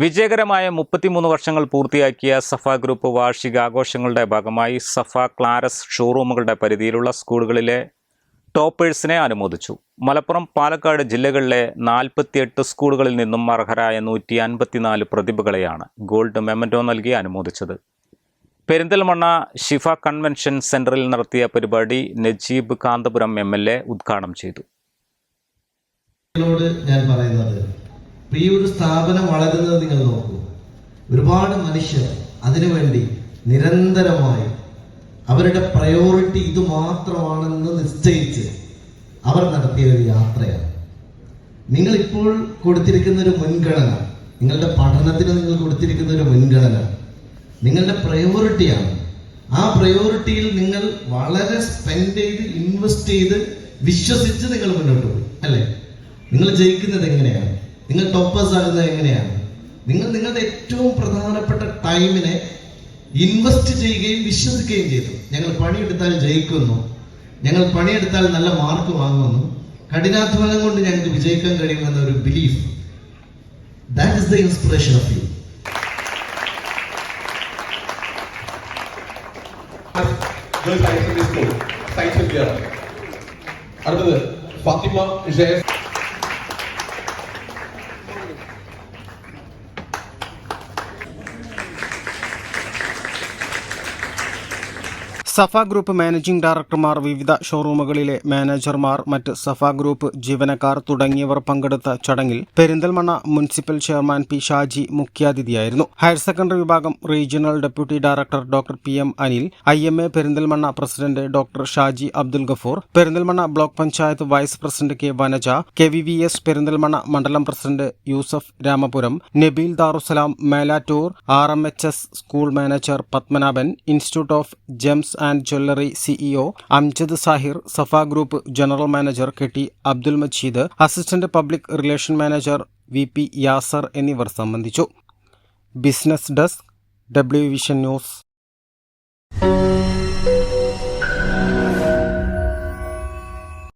വിജയകരമായ മുപ്പത്തിമൂന്ന് വർഷങ്ങൾ പൂർത്തിയാക്കിയ സഫ ഗ്രൂപ്പ് വാർഷികാഘോഷങ്ങളുടെ ഭാഗമായി സഫ ക്ലാരസ് ഷോറൂമുകളുടെ പരിധിയിലുള്ള സ്കൂളുകളിലെ ടോപ്പേഴ്സിനെ അനുമോദിച്ചു. മലപ്പുറം പാലക്കാട് ജില്ലകളിലെ നാൽപ്പത്തിയെട്ട് സ്കൂളുകളിൽ നിന്നും അർഹരായ നൂറ്റി അൻപത്തിനാല് പ്രതിഭകളെയാണ് ഗോൾഡ് മെമന്റോ നൽകി അനുമോദിച്ചത്. പെരിന്തൽമണ്ണ ഷിഫ കൺവെൻഷൻ സെന്ററിൽ നടത്തിയ പരിപാടി Najeeb Kanthapuram M L A ഉദ്ഘാടനം ചെയ്തു. ഞാൻ പറയുന്നത് ഈ ഒരു സ്ഥാപനം വളരുന്നത് നിങ്ങൾ നോക്കൂ. ഒരുപാട് മനുഷ്യർ അതിനുവേണ്ടി നിരന്തരമായി അവരുടെ പ്രയോറിറ്റി ഇത് മാത്രമാണെന്ന് നിശ്ചയിച്ച് അവർ നടത്തിയ ഒരു യാത്രയാണ്. നിങ്ങൾ ഇപ്പോൾ കൊടുത്തിരിക്കുന്ന ഒരു മുൻഗണന നിങ്ങളുടെ പഠനത്തിന് നിങ്ങൾ കൊടുത്തിരിക്കുന്ന ഒരു മുൻഗണന നിങ്ങളുടെ പ്രയോറിറ്റിയാണ് ആ പ്രയോറിറ്റിയിൽ നിങ്ങൾ വളരെ സ്പെൻഡ് ചെയ്ത് ഇൻവെസ്റ്റ് ചെയ്ത് വിശ്വസിച്ച് നിങ്ങൾ മുന്നോട്ട് പോയി അല്ലേ? നിങ്ങൾ ജയിക്കുന്നത് എങ്ങനെയാണ്? നിങ്ങൾ ടോപ്പേഴ്സ് ആകുന്നത് എങ്ങനെയാണ്? നിങ്ങൾ നിങ്ങളുടെ ഏറ്റവും പ്രധാനപ്പെട്ട ടൈമിനെ ഇൻവെസ്റ്റ് ചെയ്യുകയും വിശ്വസിക്കുകയും ചെയ്തു. ഞങ്ങൾ പണിയെടുത്താൽ ജയിക്കുന്നു. ഞങ്ങൾ പണിയെടുത്താൽ നല്ല മാർക്ക് വാങ്ങുന്നു. കഠിനാധ്വാനം കൊണ്ട് ഞങ്ങൾക്ക് വിജയിക്കാൻ കഴിയുമെന്ന ഒരു belief that is the inspiration of you അടുത്തത് ഫാത്തിമ ജയ സഫ ഗ്രൂപ്പ് മാനേജിംഗ് ഡയറക്ടർമാർ വിവിധ ഷോറൂമുകളിലെ മാനേജർമാർ മറ്റ് സഫ ഗ്രൂപ്പ് ജീവനക്കാർ തുടങ്ങിയവർ പങ്കെടുത്ത ചടങ്ങിൽ Perinthalmanna municipal chairman P Shaji മുഖ്യാതിഥിയായിരുന്നു. Higher secondary വിഭാഗം regional deputy director doctor P M Anil I M A Perinthalmanna president doctor Shaji Abdul Gafoor Perinthalmanna block panchayat vice president K Vanaja K V V S Perinthalmanna മണ്ഡലം president Yusuf Ramapuram Nabeel Darussalam Melattur R M H S school manager Padmanabhan institute of gems and jewellery CEO Amjad Sahir Safa group general manager K T Abdul Majeed assistant public relation manager V P Yasar എന്നിവർ സംബന്ധിച്ചു. Business desk W vision news